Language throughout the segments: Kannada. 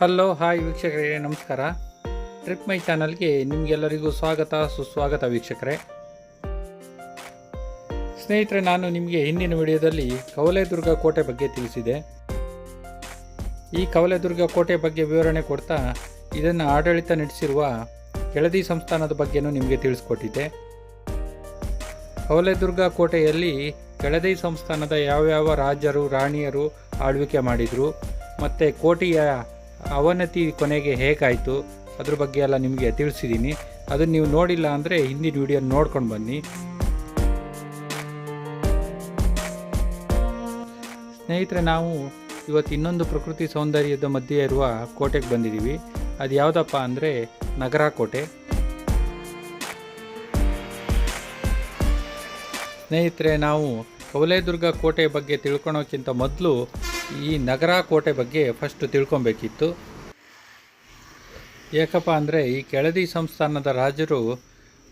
ಹಲೋ ಹಾಯ್ ವೀಕ್ಷಕರೇ, ನಮಸ್ಕಾರ. ಟ್ರಿಪ್ ಮೈ ಚಾನಲ್ಗೆ ನಿಮಗೆಲ್ಲರಿಗೂ ಸ್ವಾಗತ, ಸುಸ್ವಾಗತ ವೀಕ್ಷಕರೇ. ಸ್ನೇಹಿತರೆ, ನಾನು ನಿಮಗೆ ಹಿಂದಿನ ವಿಡಿಯೋದಲ್ಲಿ ಕವಲೆದುರ್ಗ ಕೋಟೆ ಬಗ್ಗೆ ತಿಳಿಸಿದೆ. ಈ ಕವಲೆದುರ್ಗ ಕೋಟೆ ಬಗ್ಗೆ ವಿವರಣೆ ಕೊಡ್ತಾ ಇದನ್ನು ಆಡಳಿತ ನಡೆಸಿರುವ ಕೆಳದಿ ಸಂಸ್ಥಾನದ ಬಗ್ಗೆನೂ ನಿಮಗೆ ತಿಳಿಸ್ಕೊಟ್ಟಿದ್ದೆ. ಕವಲೆದುರ್ಗ ಕೋಟೆಯಲ್ಲಿ ಕೆಳದಿ ಸಂಸ್ಥಾನದ ಯಾವ್ಯಾವ ರಾಜರು, ರಾಣಿಯರು ಆಳ್ವಿಕೆ ಮಾಡಿದರು, ಮತ್ತು ಕೋಟೆಯ ಅವನತಿ ಕೊನೆಗೆ ಹೇಗಾಯಿತು? ಅದ್ರ ಬಗ್ಗೆ ಎಲ್ಲ ನಿಮಗೆ ತಿಳಿಸಿದ್ದೀನಿ ಅದನ್ನು ನೀವು ನೋಡಿಲ್ಲ ಅಂದರೆ ಹಿಂದಿನ ವಿಡಿಯೋ ನೋಡ್ಕೊಂಡು ಬನ್ನಿ. ಸ್ನೇಹಿತರೆ, ನಾವು ಇವತ್ತು ಇನ್ನೊಂದು ಪ್ರಕೃತಿ ಸೌಂದರ್ಯದ ಮಧ್ಯೆ ಇರುವ ಕೋಟೆಗೆ ಬಂದಿದ್ದೀವಿ. ಅದು ಯಾವುದಪ್ಪ ಅಂದರೆ ನಗರ ಕೋಟೆ. ಸ್ನೇಹಿತರೆ, ನಾವು ಕವಲೇದುರ್ಗ ಕೋಟೆ ಬಗ್ಗೆ ತಿಳ್ಕೊಳೋಕ್ಕಿಂತ ಮೊದಲು ಈ ನಗರ ಕೋಟೆ ಬಗ್ಗೆ ಫಸ್ಟ್ ತಿಳ್ಕೊಬೇಕಿತ್ತು. ಏಕಪ್ಪ ಅಂದರೆ ಈ ಕೆಳದಿ ಸಂಸ್ಥಾನದ ರಾಜರು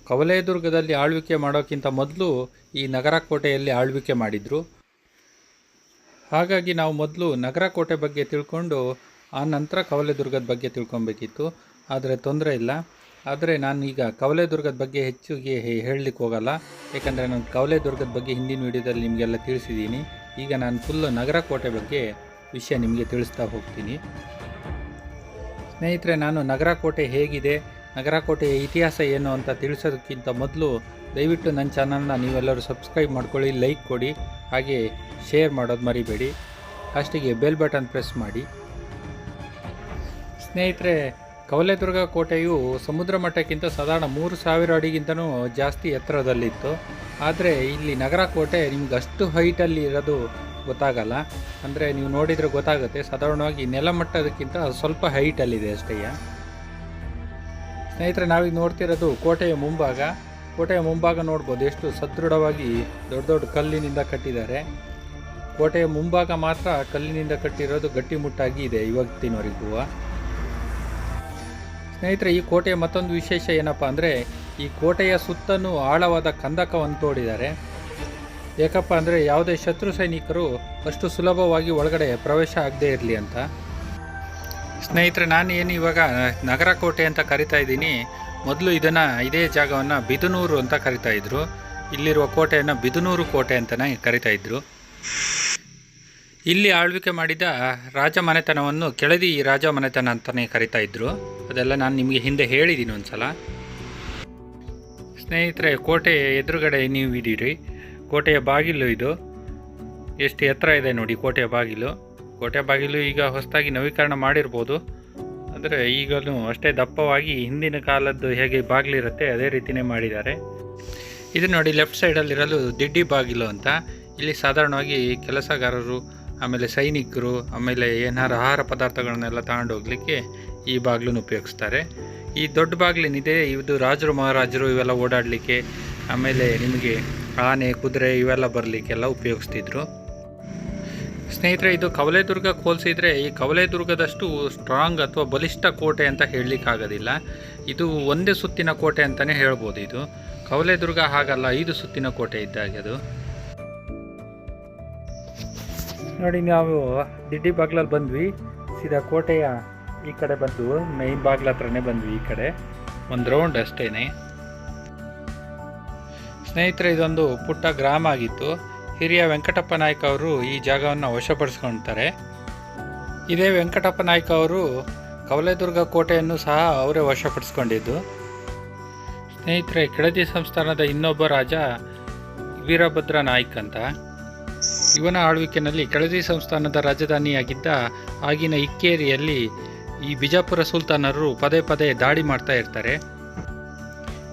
ಕವಲೇದುರ್ಗದಲ್ಲಿ ಆಳ್ವಿಕೆ ಮಾಡೋಕ್ಕಿಂತ ಮೊದಲು ಈ ನಗರ ಕೋಟೆಯಲ್ಲಿ ಆಳ್ವಿಕೆ ಮಾಡಿದರು. ಹಾಗಾಗಿ ನಾವು ಮೊದಲು ನಗರ ಕೋಟೆ ಬಗ್ಗೆ ತಿಳ್ಕೊಂಡು ಆ ನಂತರ ಕವಲೇದುರ್ಗದ ಬಗ್ಗೆ ತಿಳ್ಕೊಬೇಕಿತ್ತು. ಆದರೆ ತೊಂದರೆ ಇಲ್ಲ. ಆದರೆ ನಾನು ಈಗ ಕವಲೆದುರ್ಗದ ಬಗ್ಗೆ ಹೆಚ್ಚಿಗೆ ಹೇಳಲಿಕ್ಕೆ ಹೋಗಲ್ಲ ಯಾಕಂದರೆ ನಾನು ಕವಲೇದುರ್ಗದ ಬಗ್ಗೆ ಹಿಂದಿನ ವಿಡಿಯೋದಲ್ಲಿ ನಿಮಗೆಲ್ಲ ತಿಳಿಸಿದ್ದೀನಿ. ಈಗ ನಾನು ಫುಲ್ಲು ನಗರ ಕೋಟೆ ಬಗ್ಗೆ ವಿಷಯ ನಿಮಗೆ ತಿಳಿಸ್ತಾ ಹೋಗ್ತೀನಿ. ಸ್ನೇಹಿತರೆ, ನಾನು ನಗರ ಕೋಟೆ ಹೇಗಿದೆ, ನಗರ ಕೋಟೆಯ ಇತಿಹಾಸ ಏನು ಅಂತ ತಿಳಿಸೋದಕ್ಕಿಂತ ಮೊದಲು ದಯವಿಟ್ಟು ನನ್ನ ಚಾನಲ್ನ ನೀವೆಲ್ಲರೂ ಸಬ್ಸ್ಕ್ರೈಬ್ ಮಾಡ್ಕೊಳ್ಳಿ ಲೈಕ್ ಕೊಡಿ, ಹಾಗೆ ಶೇರ್ ಮಾಡೋದು ಮರಿಬೇಡಿ. ಫಸ್ಟಿಗೆ ಬೆಲ್ ಬಟನ್ ಪ್ರೆಸ್ ಮಾಡಿ. ಸ್ನೇಹಿತರೆ ಕವಲೆದುರ್ಗ ಕೋಟೆಯು ಸಮುದ್ರ ಮಟ್ಟಕ್ಕಿಂತ ಸಾಧಾರಣ ಮೂರು ಸಾವಿರ ಅಡಿಗಿಂತನೂ ಜಾಸ್ತಿ ಎತ್ತರದಲ್ಲಿತ್ತು. ಆದರೆ ಇಲ್ಲಿ ನಗರ ಕೋಟೆ ನಿಮ್ಗೆ ಅಷ್ಟು ಹೈಟಲ್ಲಿ ಇರೋದು ಗೊತ್ತಾಗಲ್ಲ. ಅಂದರೆ ನೀವು ನೋಡಿದರೆ ಗೊತ್ತಾಗುತ್ತೆ. ಸಾಧಾರಣವಾಗಿ ನೆಲಮಟ್ಟದಕ್ಕಿಂತ ಸ್ವಲ್ಪ ಹೈಟಲ್ಲಿದೆ ಅಷ್ಟೇ. ಸ್ನೇಹಿತರೆ, ನಾವೀಗ ನೋಡ್ತಿರೋದು ಕೋಟೆಯ ಮುಂಭಾಗ. ಕೋಟೆಯ ಮುಂಭಾಗ ನೋಡ್ಬೋದು. ಎಷ್ಟು ಸದೃಢವಾಗಿ ದೊಡ್ಡ ದೊಡ್ಡ ಕಲ್ಲಿನಿಂದ ಕಟ್ಟಿದ್ದಾರೆ. ಕೋಟೆಯ ಮುಂಭಾಗ ಮಾತ್ರ ಕಲ್ಲಿನಿಂದ ಕಟ್ಟಿರೋದು ಗಟ್ಟಿಮುಟ್ಟಾಗಿ ಇದೆ ಇವತ್ತಿನವರೆಗೂ ಸ್ನೇಹಿತರೆ, ಈ ಕೋಟೆಯ ಮತ್ತೊಂದು ವಿಶೇಷ ಏನಪ್ಪ ಅಂದರೆ, ಈ ಕೋಟೆಯ ಸುತ್ತಲೂ ಆಳವಾದ ಕಂದಕವನ್ನು ತೋಡಿದ್ದಾರೆ. ಯಾಕಪ್ಪ ಅಂದರೆ, ಯಾವುದೇ ಶತ್ರು ಸೈನಿಕರು ಅಷ್ಟು ಸುಲಭವಾಗಿ ಒಳಗಡೆ ಪ್ರವೇಶ ಆಗದೇ ಇರಲಿ ಅಂತ. ಸ್ನೇಹಿತರೆ, ನಾನು ಏನು ಇವಾಗ ನಗರ ಕೋಟೆ ಅಂತ ಕರಿತಾ ಇದ್ದೀನಿ. ಮೊದಲು ಇದನ್ನು ಇದೇ ಜಾಗವನ್ನು ಬಿದನೂರು ಅಂತ ಕರಿತಾ ಇದ್ದರು ಇಲ್ಲಿರುವ ಕೋಟೆಯನ್ನು ಬಿದನೂರು ಕೋಟೆ ಅಂತಲೇ ಕರಿತಾ ಇದ್ರು. ಇಲ್ಲಿ ಆಳ್ವಿಕೆ ಮಾಡಿದ ರಾಜ ಮನೆತನವನ್ನು ಕೆಳದಿ ರಾಜ ಮನೆತನ ಅಂತಲೇ ಕರಿತಾ ಇದ್ದರು ಅದೆಲ್ಲ ನಾನು ನಿಮಗೆ ಹಿಂದೆ ಹೇಳಿದ್ದೀನಿ ಒಂದ್ಸಲ. ಸ್ನೇಹಿತರೆ ಕೋಟೆ ಎದುರುಗಡೆ ನೀವು ಇದ್ದೀರಿ. ಕೋಟೆಯ ಬಾಗಿಲು ಇದು. ಎಷ್ಟು ಎತ್ತರ ಇದೆ ನೋಡಿ ಕೋಟೆಯ ಬಾಗಿಲು. ಕೋಟೆಯ ಬಾಗಿಲು ಈಗ ಹೊಸದಾಗಿ ನವೀಕರಣ ಮಾಡಿರ್ಬೋದು. ಆದರೆ ಈಗಲೂ ಅಷ್ಟೇ ದಪ್ಪವಾಗಿ ಹಿಂದಿನ ಕಾಲದ್ದು ಹೇಗೆ ಬಾಗಿಲಿರುತ್ತೆ, ಅದೇ ರೀತಿಯೇ ಮಾಡಿದ್ದಾರೆ. ಇದು ನೋಡಿ ಲೆಫ್ಟ್ ಸೈಡಲ್ಲಿರಲು ದಿಡ್ಡಿ ಬಾಗಿಲು ಅಂತ. ಇಲ್ಲಿ ಸಾಧಾರಣವಾಗಿ ಕೆಲಸಗಾರರು ಆಮೇಲೆ ಸೈನಿಕರು, ಆಮೇಲೆ ಏನಾರು ಆಹಾರ ಪದಾರ್ಥಗಳನ್ನೆಲ್ಲ ತಗೊಂಡು ಹೋಗ್ಲಿಕ್ಕೆ ಈ ಬಾಗಿಲನ್ನು ಉಪಯೋಗಿಸ್ತಾರೆ. ಈ ದೊಡ್ಡ ಬಾಗಿಲೇನಿದೆ, ಇದು ರಾಜರು, ಮಹಾರಾಜರು ಇವೆಲ್ಲ ಓಡಾಡಲಿಕ್ಕೆ, ಆಮೇಲೆ ನಿಮಗೆ ಆನೆ, ಕುದುರೆ ಇವೆಲ್ಲ ಬರಲಿಕ್ಕೆಲ್ಲ ಉಪಯೋಗಿಸ್ತಿದ್ರು. ಸ್ನೇಹಿತರೆ, ಇದು ಕವಲೆದುರ್ಗಕ್ಕೆ ಹೋಲಿಸಿದರೆ, ಈ ಕವಲೆದುರ್ಗದಷ್ಟು ಸ್ಟ್ರಾಂಗ್ ಅಥವಾ ಬಲಿಷ್ಠ ಕೋಟೆ ಅಂತ ಹೇಳಲಿಕ್ಕಾಗೋದಿಲ್ಲ. ಇದು ಒಂದೇ ಸುತ್ತಿನ ಕೋಟೆ ಅಂತಲೇ ಹೇಳ್ಬೋದು ಇದು. ಕವಲೆದುರ್ಗ ಹಾಗಲ್ಲ, ಐದು ಸುತ್ತಿನ ಕೋಟೆ ಇದ್ದಾಗೆ ಅದು. ನೋಡಿ ನಾವು ದಿಡ್ಡಿ ಬಾಗ್ಲಲ್ಲಿ ಬಂದ್ವಿ. ಸೀದಾ ಕೋಟೆಯ ಈ ಕಡೆ ಬಂದು ಮೈನ್ ಬಾಗ್ಲ ಹತ್ರನೇ ಬಂದ್ವಿ ಈ ಕಡೆ. ಒಂದು ರೌಂಡ್ ಅಷ್ಟೇ ಸ್ನೇಹಿತರೆ, ಇದೊಂದು ಪುಟ್ಟ ಗ್ರಾಮ ಆಗಿತ್ತು. ಹಿರಿಯ ವೆಂಕಟಪ್ಪ ನಾಯ್ಕ ಅವರು ಈ ಜಾಗವನ್ನು ವಶಪಡಿಸ್ಕೊಳ್ತಾರೆ ಇದೇ ವೆಂಕಟಪ್ಪ ನಾಯ್ಕ ಅವರು ಕವಲೇದುರ್ಗ ಕೋಟೆಯನ್ನು ಸಹ ಅವರೇ ವಶಪಡಿಸ್ಕೊಂಡಿದ್ದು. ಸ್ನೇಹಿತರೆ, ಕೆಳದಿ ಸಂಸ್ಥಾನದ ಇನ್ನೊಬ್ಬ ರಾಜ ವೀರಭದ್ರ ನಾಯ್ಕ ಅಂತ. ಇವನ ಆಳ್ವಿಕೆಯಲ್ಲಿ ಕೆಳದಿ ಸಂಸ್ಥಾನದ ರಾಜಧಾನಿಯಾಗಿದ್ದ ಆಗಿನ ಇಕ್ಕೇರಿಯಲ್ಲಿ ಈ ಬಿಜಾಪುರ ಸುಲ್ತಾನರು ಪದೇ ಪದೇ ದಾಳಿ ಮಾಡ್ತಾ ಇರ್ತಾರೆ.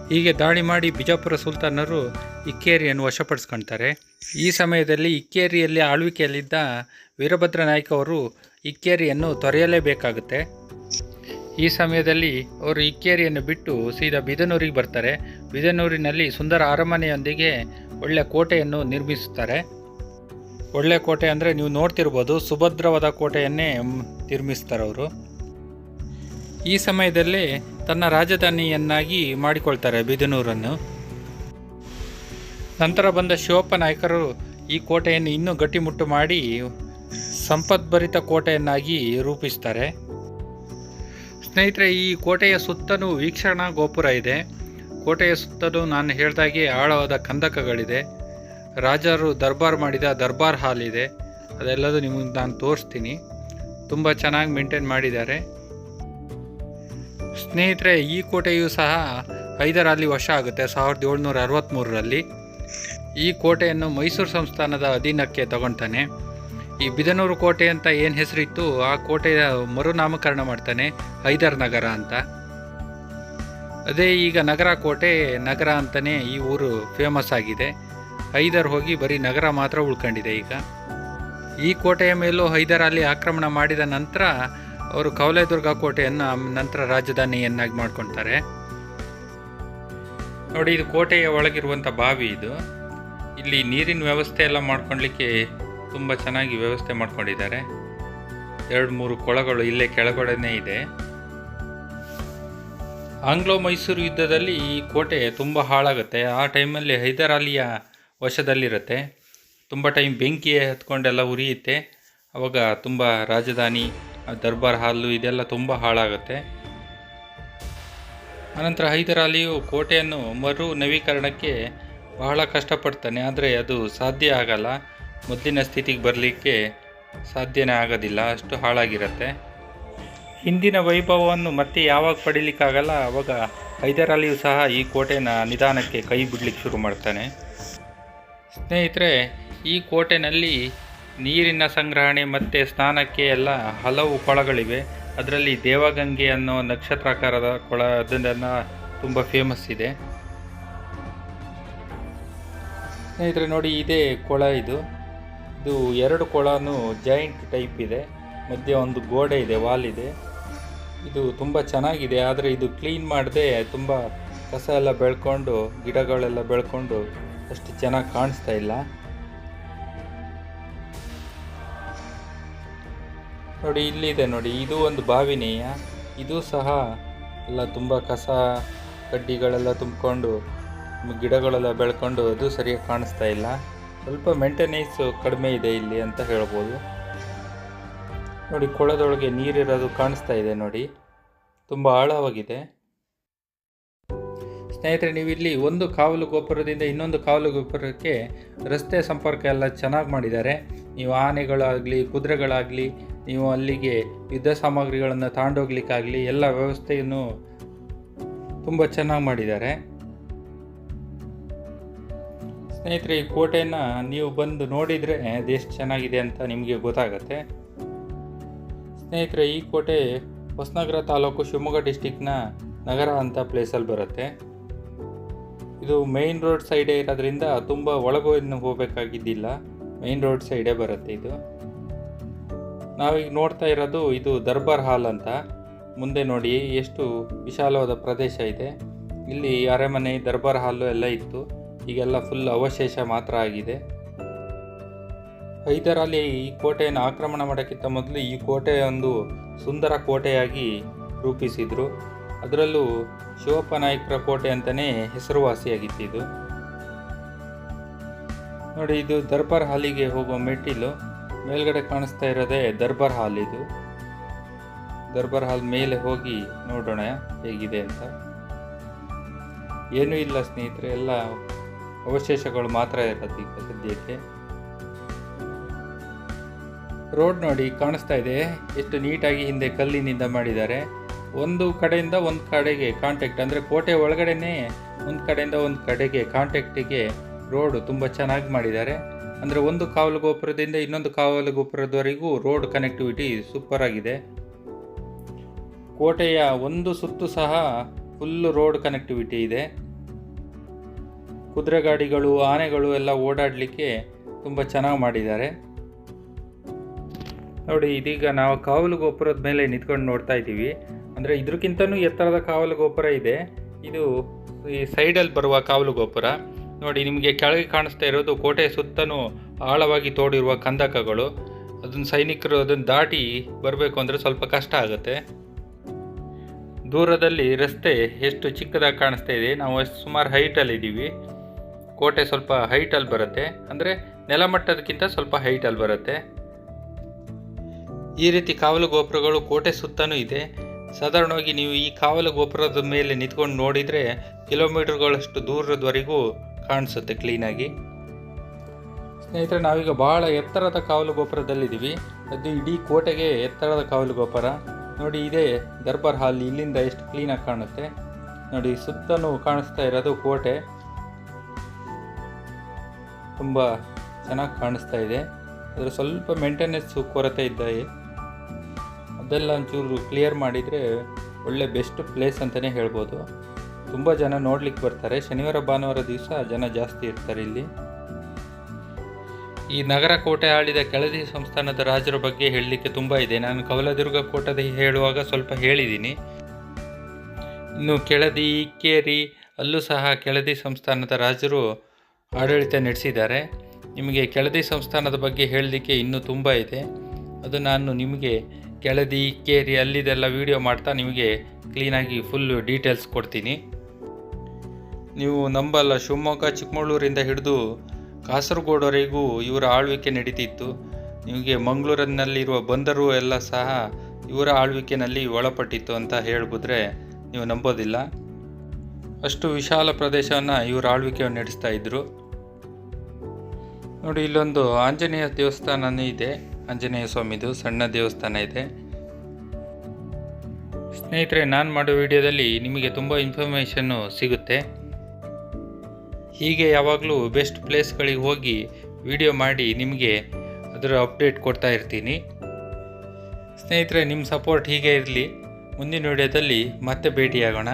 ಹೀಗೆ ದಾಳಿ ಮಾಡಿ ಬಿಜಾಪುರ ಸುಲ್ತಾನರು ಇಕ್ಕೇರಿಯನ್ನು ವಶಪಡಿಸ್ಕೊಳ್ತಾರೆ ಈ ಸಮಯದಲ್ಲಿ ಇಕ್ಕೇರಿಯಲ್ಲಿ ಆಳ್ವಿಕೆಯಲ್ಲಿದ್ದ ವೀರಭದ್ರ ನಾಯ್ಕ ಅವರು ಇಕ್ಕೇರಿಯನ್ನು ತೊರೆಯಲೇಬೇಕಾಗುತ್ತೆ. ಈ ಸಮಯದಲ್ಲಿ ಅವರು ಇಕ್ಕೇರಿಯನ್ನು ಬಿಟ್ಟು ಸೀದಾ ಬಿದನೂರಿಗೆ ಬರ್ತಾರೆ. ಬಿದನೂರಿನಲ್ಲಿ ಸುಂದರ ಅರಮನೆಯೊಂದಿಗೆ ಒಳ್ಳೆಯ ಕೋಟೆಯನ್ನು ನಿರ್ಮಿಸುತ್ತಾರೆ. ಒಳ್ಳೆ ಕೋಟೆ ಅಂದರೆ ನೀವು ನೋಡ್ತಿರ್ಬೋದು, ಸುಭದ್ರವಾದ ಕೋಟೆಯನ್ನೇ ನಿರ್ಮಿಸ್ತಾರೆ ಅವರು. ಈ ಸಮಯದಲ್ಲಿ ತನ್ನ ರಾಜಧಾನಿಯನ್ನಾಗಿ ಮಾಡಿಕೊಳ್ತಾರೆ ಬಿದನೂರನ್ನು. ನಂತರ ಬಂದ ಶಿವಪ್ಪ ನಾಯಕರು ಈ ಕೋಟೆಯನ್ನು ಇನ್ನೂ ಗಟ್ಟಿಮುಟ್ಟು ಮಾಡಿ ಸಂಪದ್ಭರಿತ ಕೋಟೆಯನ್ನಾಗಿ ರೂಪಿಸ್ತಾರೆ. ಸ್ನೇಹಿತರೆ, ಈ ಕೋಟೆಯ ಸುತ್ತಲೂ ವೀಕ್ಷಣಾ ಗೋಪುರ ಇದೆ. ಕೋಟೆಯ ಸುತ್ತಲೂ ನಾನು ಹೇಳ್ದಾಗೆ ಆಳವಾದ ಕಂದಕಗಳಿದೆ. ರಾಜರು ದರ್ಬಾರ್ ಮಾಡಿದ ದರ್ಬಾರ್ ಹಾಲ್ ಇದೆ. ಅದೆಲ್ಲದೂ ನಿಮಗೆ ನಾನು ತೋರಿಸ್ತೀನಿ. ತುಂಬ ಚೆನ್ನಾಗಿ ಮೇಂಟೈನ್ ಮಾಡಿದ್ದಾರೆ. ಸ್ನೇಹಿತರೆ, ಈ ಕೋಟೆಯು ಸಹ ಹೈದರಾಲಿ ವಶ ಆಗುತ್ತೆ, ಸಾವಿರದ ಏಳ್ನೂರ ಅರವತ್ತ್ಮೂರರಲ್ಲಿ ಈ ಕೋಟೆಯನ್ನು ಮೈಸೂರು ಸಂಸ್ಥಾನದ ಅಧೀನಕ್ಕೆ ತಗೊಳ್ತಾನೆ ಈ ಬಿದನೂರು ಕೋಟೆ ಅಂತ ಏನು ಹೆಸರಿತ್ತು, ಆ ಕೋಟೆಯ ಮರುನಾಮಕರಣ ಮಾಡ್ತಾನೆ ಹೈದರ್ ನಗರ ಅಂತ. ಅದೇ ಈಗ ನಗರ ಕೋಟೆ, ನಗರ ಅಂತಲೇ ಈ ಊರು ಫೇಮಸ್ ಆಗಿದೆ. ಹೈದರ್ ಹೋಗಿ ಬರೀ ನಗರ ಮಾತ್ರ ಉಳ್ಕೊಂಡಿದೆ ಈಗ. ಈ ಕೋಟೆಯ ಮೇಲೂ ಹೈದರ್ ಅಲ್ಲಿ ಆಕ್ರಮಣ ಮಾಡಿದ ನಂತರ ಅವರು ಕವಲೇದುರ್ಗ ಕೋಟೆಯನ್ನು ನಂತರ ರಾಜಧಾನಿಯನ್ನಾಗಿ ಮಾಡ್ಕೊತಾರೆ. ನೋಡಿ, ಇದು ಕೋಟೆಯ ಒಳಗಿರುವಂಥ ಬಾವಿ ಇದು. ಇಲ್ಲಿ ನೀರಿನ ವ್ಯವಸ್ಥೆ ಎಲ್ಲ ಮಾಡ್ಕೊಳ್ಲಿಕ್ಕೆ ತುಂಬ ಚೆನ್ನಾಗಿ ವ್ಯವಸ್ಥೆ ಮಾಡ್ಕೊಂಡಿದ್ದಾರೆ. ಎರಡು ಮೂರು ಕೊಳಗಳು ಇಲ್ಲೇ ಕೆಳಗಡೆನೇ ಇದೆ. ಆಂಗ್ಲೋ ಮೈಸೂರು ಯುದ್ಧದಲ್ಲಿ ಈ ಕೋಟೆ ತುಂಬ ಹಾಳಾಗುತ್ತೆ. ಆ ಟೈಮಲ್ಲಿ ಹೈದರಾಲಿಯ ವಶದಲ್ಲಿರುತ್ತೆ. ತುಂಬ ಟೈಮ್ ಬೆಂಕಿ ಹತ್ಕೊಂಡೆಲ್ಲ ಉರಿಯುತ್ತೆ. ಅವಾಗ ತುಂಬ ರಾಜಧಾನಿ, ದರ್ಬಾರ್ ಹಾಲು ಇದೆಲ್ಲ ತುಂಬ ಹಾಳಾಗುತ್ತೆ. ಅನಂತರ ಹೈದರಾಲಿಯು ಕೋಟೆಯನ್ನು ಮರು ನವೀಕರಣಕ್ಕೆ ಬಹಳ ಕಷ್ಟಪಡ್ತಾನೆ. ಆದರೆ ಅದು ಸಾಧ್ಯ ಆಗಲ್ಲ. ಮೊದಲಿನ ಸ್ಥಿತಿಗೆ ಬರಲಿಕ್ಕೆ ಸಾಧ್ಯನೇ ಆಗೋದಿಲ್ಲ. ಅಷ್ಟು ಹಾಳಾಗಿರುತ್ತೆ. ಹಿಂದಿನ ವೈಭವವನ್ನು ಮತ್ತೆ ಯಾವಾಗ ಪಡೀಲಿಕ್ಕಾಗಲ್ಲ, ಅವಾಗ ಹೈದರಾಲಿಯು ಸಹ ಈ ಕೋಟೆನ ನಿಧಾನಕ್ಕೆ ಕೈ ಬಿಡಲಿಕ್ಕೆ ಶುರು ಮಾಡ್ತಾನೆ. ಸ್ನೇಹಿತರೆ, ಈ ಕೋಟೆನಲ್ಲಿ ನೀರಿನ ಸಂಗ್ರಹಣೆ ಮತ್ತು ಸ್ನಾನಕ್ಕೆ ಎಲ್ಲ ಹಲವು ಕೊಳಗಳಿವೆ. ಅದರಲ್ಲಿ ದೇವಗಂಗೆ ಅನ್ನೋ ನಕ್ಷತ್ರಾಕಾರದ ಕೊಳ ಅದನ್ನೆಲ್ಲ ತುಂಬ ಫೇಮಸ್ ಇದೆ. ಸ್ನೇಹಿತರೆ, ನೋಡಿ ಇದೇ ಕೊಳ ಇದು. ಇದು ಎರಡು ಕೊಳನೂ ಜಾಯಿಂಟ್ ಟೈಪ್ ಇದೆ. ಮಧ್ಯೆ ಒಂದು ಗೋಡೆ ಇದೆ ವಾಲ್ ಇದೆ. ಇದು ತುಂಬ ಚೆನ್ನಾಗಿದೆ, ಆದರೆ ಇದು ಕ್ಲೀನ್ ಮಾಡದೆ ತುಂಬ ಕಸ ಎಲ್ಲ ಬೆಳ್ಕೊಂಡು, ಗಿಡಗಳೆಲ್ಲ ಬೆಳ್ಕೊಂಡು ಅಷ್ಟು ಚೆನ್ನಾಗಿ ಕಾಣಿಸ್ತಾ ಇಲ್ಲ. ನೋಡಿ, ಇಲ್ಲಿದೆ ನೋಡಿ, ಇದು ಒಂದು ಬಾವಿನೇಯ. ಇದು ಸಹ ಎಲ್ಲ ತುಂಬ ಕಸ ಕಡ್ಡಿಗಳೆಲ್ಲ ತುಂಬಿಕೊಂಡು, ಗಿಡಗಳೆಲ್ಲ ಬೆಳ್ಕೊಂಡು ಅದು ಸರಿಯಾಗಿ ಕಾಣಿಸ್ತಾ ಇಲ್ಲ. ಸ್ವಲ್ಪ ಮೇಂಟೆನೆನ್ಸ್ ಕಡಿಮೆ ಇದೆ ಇಲ್ಲಿ ಅಂತ ಹೇಳ್ಬೋದು. ನೋಡಿ, ಕೊಳದೊಳಗೆ ನೀರಿರೋದು ಕಾಣಿಸ್ತಾ ಇದೆ ನೋಡಿ. ತುಂಬ ಆಳವಾಗಿದೆ. ಸ್ನೇಹಿತರೆ ನೀವು ಇಲ್ಲಿ ಒಂದು ಕಾವಲು ಗೋಪುರದಿಂದ ಇನ್ನೊಂದು ಕಾವಲು ಗೋಪುರಕ್ಕೆ ರಸ್ತೆ ಸಂಪರ್ಕ ಎಲ್ಲ ಚೆನ್ನಾಗಿ ಮಾಡಿದ್ದಾರೆ. ನೀವು ಆನೆಗಳಾಗಲಿ, ಕುದುರೆಗಳಾಗಲಿ, ನೀವು ಅಲ್ಲಿಗೆ ಯುದ್ಧ ಸಾಮಗ್ರಿಗಳನ್ನು ತಗೊಂಡೋಗ್ಲಿಕ್ಕಾಗಲಿ ಎಲ್ಲ ವ್ಯವಸ್ಥೆಯನ್ನು ತುಂಬ ಚೆನ್ನಾಗಿ ಮಾಡಿದ್ದಾರೆ. ಸ್ನೇಹಿತರೆ, ಈ ಕೋಟೆಯನ್ನು ನೀವು ಬಂದು ನೋಡಿದರೆ ದೇಶ ಚೆನ್ನಾಗಿದೆ ಅಂತ ನಿಮಗೆ ಗೊತ್ತಾಗತ್ತೆ. ಸ್ನೇಹಿತರೆ, ಈ ಕೋಟೆ ಹೊಸನಗರ ತಾಲೂಕು ಶಿವಮೊಗ್ಗ ಡಿಸ್ಟಿಕ್ನ ನಗರ ಅಂತ ಪ್ಲೇಸಲ್ಲಿ ಬರುತ್ತೆ. ಇದು ಮೇಯ್ನ್ ರೋಡ್ ಸೈಡೇ ಇರೋದ್ರಿಂದ ತುಂಬ ಒಳಗೋದನ್ನು ಹೋಗಬೇಕಾಗಿದ್ದಿಲ್ಲ. ಮೇಯ್ನ್ ರೋಡ್ ಸೈಡೇ ಬರುತ್ತೆ ಇದು. ನಾವೀಗ ನೋಡ್ತಾ ಇರೋದು ಇದು ದರ್ಬಾರ್ ಹಾಲ್ ಅಂತ. ಮುಂದೆ ನೋಡಿ ಎಷ್ಟು ವಿಶಾಲವಾದ ಪ್ರದೇಶ ಇದೆ. ಇಲ್ಲಿ ಅರೆಮನೆ, ದರ್ಬಾರ್ ಹಾಲು ಎಲ್ಲ ಇತ್ತು. ಈಗೆಲ್ಲ ಫುಲ್ ಅವಶೇಷ ಮಾತ್ರ ಆಗಿದೆ. ಹೈದರ್ ಅಲಿ ಈ ಕೋಟೆಯನ್ನು ಆಕ್ರಮಣ ಮಾಡೋಕ್ಕಿಂತ ಮೊದಲು ಈ ಕೋಟೆ ಒಂದು ಸುಂದರ ಕೋಟೆಯಾಗಿ ರೂಪಿಸಿದರು. ಅದರಲ್ಲೂ ಶಿವಪ್ಪ ನಾಯಕರ ಕೋಟೆ ಅಂತಲೇ ಹೆಸರುವಾಸಿಯಾಗಿತ್ತು ಇದು ನೋಡಿ, ಇದು ದರ್ಬಾರ್ ಹಾಲಿಗೆ ಹೋಗುವ ಮೆಟ್ಟಿಲು. ಮೇಲ್ಗಡೆ ಕಾಣಿಸ್ತಾ ಇರೋದೇ ದರ್ಬಾರ್ ಹಾಲ್ ಇದು. ದರ್ಬಾರ್ ಹಾಲ್ ಮೇಲೆ ಹೋಗಿ ನೋಡೋಣ ಹೇಗಿದೆ ಅಂತ. ಏನೂ ಇಲ್ಲ ಸ್ನೇಹಿತರೆ, ಎಲ್ಲ ಅವಶೇಷಗಳು ಮಾತ್ರ ಇರೋದು ಈಗ ಸದ್ಯಕ್ಕೆ. ರೋಡ್ ನೋಡಿ ಕಾಣಿಸ್ತಾ ಇದೆ. ಎಷ್ಟು ನೀಟಾಗಿ ಹಿಂದೆ ಕಲ್ಲಿನಿಂದ ಮಾಡಿದ್ದಾರೆ. ಒಂದು ಕಡೆಯಿಂದ ಒಂದು ಕಡೆಗೆ ಕಾಂಟ್ಯಾಕ್ಟ್ ಅಂದರೆ ಕೋಟೆ ಒಳಗಡೆನೇ ಒಂದು ಕಡೆಯಿಂದ ಒಂದು ಕಡೆಗೆ ಕಾಂಟ್ಯಾಕ್ಟಿಗೆ ರೋಡ್ ತುಂಬ ಚೆನ್ನಾಗಿ ಮಾಡಿದ್ದಾರೆ. ಅಂದರೆ ಒಂದು ಕಾವಲು ಗೋಪುರದಿಂದ ಇನ್ನೊಂದು ಕಾವಲು ಗೋಪುರದವರೆಗೂ ರೋಡ್ ಕನೆಕ್ಟಿವಿಟಿ ಸೂಪರ್ ಆಗಿದೆ. ಕೋಟೆಯ ಒಂದು ಸುತ್ತು ಸಹ ಫುಲ್ಲು ರೋಡ್ ಕನೆಕ್ಟಿವಿಟಿ ಇದೆ. ಕುದುರೆ ಗಾಡಿಗಳು, ಆನೆಗಳು ಎಲ್ಲ ಓಡಾಡಲಿಕ್ಕೆ ತುಂಬ ಚೆನ್ನಾಗಿ ಮಾಡಿದ್ದಾರೆ. ನೋಡಿ, ಇದೀಗ ನಾವು ಕಾವಲು ಗೋಪುರದ ಮೇಲೆ ನಿಂತ್ಕೊಂಡು ನೋಡ್ತಾ ಇದ್ದೀವಿ. ಅಂದರೆ ಇದಕ್ಕಿಂತನೂ ಎತ್ತರದ ಕಾವಲು ಗೋಪುರ ಇದೆ. ಇದು ಈ ಸೈಡಲ್ಲಿ ಬರುವ ಕಾವಲು ಗೋಪುರ. ನೋಡಿ, ನಿಮಗೆ ಕೆಳಗೆ ಕಾಣಿಸ್ತಾ ಇರೋದು ಕೋಟೆ ಸುತ್ತಲೂ ಆಳವಾಗಿ ತೋಡಿರುವ ಕಂದಕಗಳು. ಅದನ್ನು ಸೈನಿಕರು ಅದನ್ನು ದಾಟಿ ಬರಬೇಕು ಅಂದರೆ ಸ್ವಲ್ಪ ಕಷ್ಟ ಆಗುತ್ತೆ. ದೂರದಲ್ಲಿ ರಸ್ತೆ ಎಷ್ಟು ಚಿಕ್ಕದಾಗಿ ಕಾಣಿಸ್ತಾ ಇದೆ. ನಾವು ಸುಮಾರು ಹೈಟಲ್ಲಿ ಇದ್ದೀವಿ. ಕೋಟೆ ಸ್ವಲ್ಪ ಹೈಟಲ್ಲಿ ಬರುತ್ತೆ. ಅಂದರೆ ನೆಲಮಟ್ಟದಕ್ಕಿಂತ ಸ್ವಲ್ಪ ಹೈಟಲ್ಲಿ ಬರುತ್ತೆ. ಈ ರೀತಿ ಕಾವಲು ಗೋಪುರಗಳು ಕೋಟೆ ಸುತ್ತಲೂ ಇದೆ. ಸಾಧಾರಣವಾಗಿ ನೀವು ಈ ಕಾವಲು ಗೋಪುರದ ಮೇಲೆ ನಿಂತ್ಕೊಂಡು ನೋಡಿದರೆ ಕಿಲೋಮೀಟರ್ಗಳಷ್ಟು ದೂರದವರೆಗೂ ಕಾಣಿಸುತ್ತೆ ಕ್ಲೀನಾಗಿ ಸ್ನೇಹಿತರೆ, ನಾವೀಗ ಬಹಳ ಎತ್ತರದ ಕಾವಲು ಗೋಪುರದಲ್ಲಿದ್ದೀವಿ. ಅದು ಇಡೀ ಕೋಟೆಗೆ ಎತ್ತರದ ಕಾವಲು ಗೋಪುರ. ನೋಡಿ, ಇದೇ ದರ್ಬಾರ್ ಹಾಲ್, ಇಲ್ಲಿಂದ ಎಷ್ಟು ಕ್ಲೀನಾಗಿ ಕಾಣುತ್ತೆ. ನೋಡಿ, ಸುತ್ತಲೂ ಕಾಣಿಸ್ತಾ ಇರೋದು ಕೋಟೆ. ತುಂಬ ಚೆನ್ನಾಗಿ ಕಾಣಿಸ್ತಾ ಇದೆ. ಅದರ ಸ್ವಲ್ಪ ಮೇಂಟೆನೆನ್ಸು ಕೊರತೆ ಇದ್ದಾವೆ ಅದೆಲ್ಲ ಒಂಚೂರು ಕ್ಲಿಯರ್ ಮಾಡಿದರೆ ಒಳ್ಳೆ ಬೆಸ್ಟ್ ಪ್ಲೇಸ್ ಅಂತಲೇ ಹೇಳ್ಬೋದು. ತುಂಬ ಜನ ನೋಡ್ಲಿಕ್ಕೆ ಬರ್ತಾರೆ. ಶನಿವಾರ, ಭಾನುವಾರ ದಿವಸ ಜನ ಜಾಸ್ತಿ ಇರ್ತಾರೆ ಇಲ್ಲಿ. ಈ ನಗರ ಕೋಟೆ ಆಳಿದ ಕೆಳದಿ ಸಂಸ್ಥಾನದ ರಾಜರ ಬಗ್ಗೆ ಹೇಳಲಿಕ್ಕೆ ತುಂಬ ಇದೆ. ನಾನು ಕವಲದುರ್ಗ ಕೋಟದ ಹೇಳುವಾಗ ಸ್ವಲ್ಪ ಹೇಳಿದ್ದೀನಿ ಇನ್ನು ಕೆಳದಿ ಇಕ್ಕೇರಿ ಅಲ್ಲೂ ಸಹ ಕೆಳದಿ ಸಂಸ್ಥಾನದ ರಾಜರು ಆಡಳಿತ ನಡೆಸಿದ್ದಾರೆ. ನಿಮಗೆ ಕೆಳದಿ ಸಂಸ್ಥಾನದ ಬಗ್ಗೆ ಹೇಳಲಿಕ್ಕೆ ಇನ್ನೂ ತುಂಬ ಇದೆ. ಅದು ನಾನು ನಿಮಗೆ ಕೆಳದಿ ಇಕ್ಕೇರಿ ಅಲ್ಲಿದೆಲ್ಲ ವೀಡಿಯೋ ಮಾಡ್ತಾ ನಿಮಗೆ ಕ್ಲೀನಾಗಿ ಫುಲ್ ಡೀಟೇಲ್ಸ್ ಕೊಡ್ತೀನಿ. ನೀವು ನಂಬಲ್ಲ, ಶಿವಮೊಗ್ಗ, ಚಿಕ್ಕಮಗಳೂರಿಂದ ಹಿಡಿದು ಕಾಸರಗೋಡವರೆಗೂ ಇವರ ಆಳ್ವಿಕೆ ನಡೀತಿತ್ತು. ನಿಮಗೆ ಮಂಗಳೂರಿನಲ್ಲಿರುವ ಬಂದರು ಎಲ್ಲ ಸಹ ಇವರ ಆಳ್ವಿಕೆನಲ್ಲಿ ಒಳಪಟ್ಟಿತ್ತು ಅಂತ ಹೇಳ್ಬಿಟ್ರೆ ನೀವು ನಂಬೋದಿಲ್ಲ. ಅಷ್ಟು ವಿಶಾಲ ಪ್ರದೇಶವನ್ನು ಇವರ ಆಳ್ವಿಕೆಯನ್ನು ನಡೆಸ್ತಾ ಇದ್ದರು ನೋಡಿ, ಇಲ್ಲೊಂದು ಆಂಜನೇಯ ದೇವಸ್ಥಾನವೂ ಇದೆ. ಆಂಜನೇಯ ಸ್ವಾಮಿದು, ಸಣ್ಣ ದೇವಸ್ಥಾನ ಇದೆ. ಸ್ನೇಹಿತರೆ, ನಾನು ಮಾಡೋ ವಿಡಿಯೋದಲ್ಲಿ ನಿಮಗೆ ತುಂಬ ಇನ್ಫಾರ್ಮೇಷನ್ನು ಸಿಗುತ್ತೆ. ಹೀಗೆ ಯಾವಾಗಲೂ ಬೆಸ್ಟ್ ಪ್ಲೇಸ್ಗಳಿಗೆ ಹೋಗಿ ವಿಡಿಯೋ ಮಾಡಿ ನಿಮಗೆ ಅದರ ಅಪ್ಡೇಟ್ ಕೊಡ್ತಾ ಇರ್ತೀನಿ. ಸ್ನೇಹಿತರೆ ನಿಮ್ಮ ಸಪೋರ್ಟ್ ಹೀಗೆ ಇರಲಿ. ಮುಂದಿನ ವಿಡಿಯೋದಲ್ಲಿ ಮತ್ತೆ ಭೇಟಿಯಾಗೋಣ.